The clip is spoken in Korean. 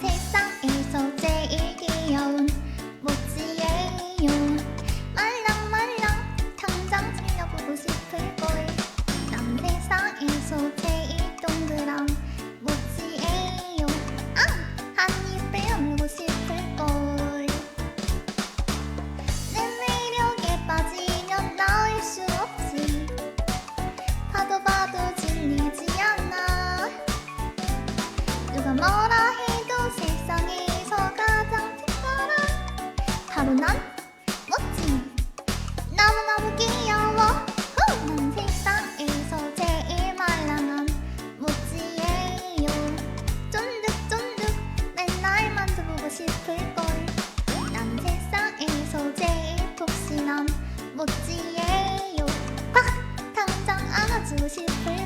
세상에서 제일 귀여운 모찌예요. 말랑말랑 당장 챙겨보고 싶을 난 멋진 나무너무 귀여워 후! 난 세상에서 제일 말랑한 멋지예요 쫀득쫀득 맨날 만져보고 싶을걸 난 세상에서 제일 폭신한 멋지예요 확! 당장 안아주고 싶을걸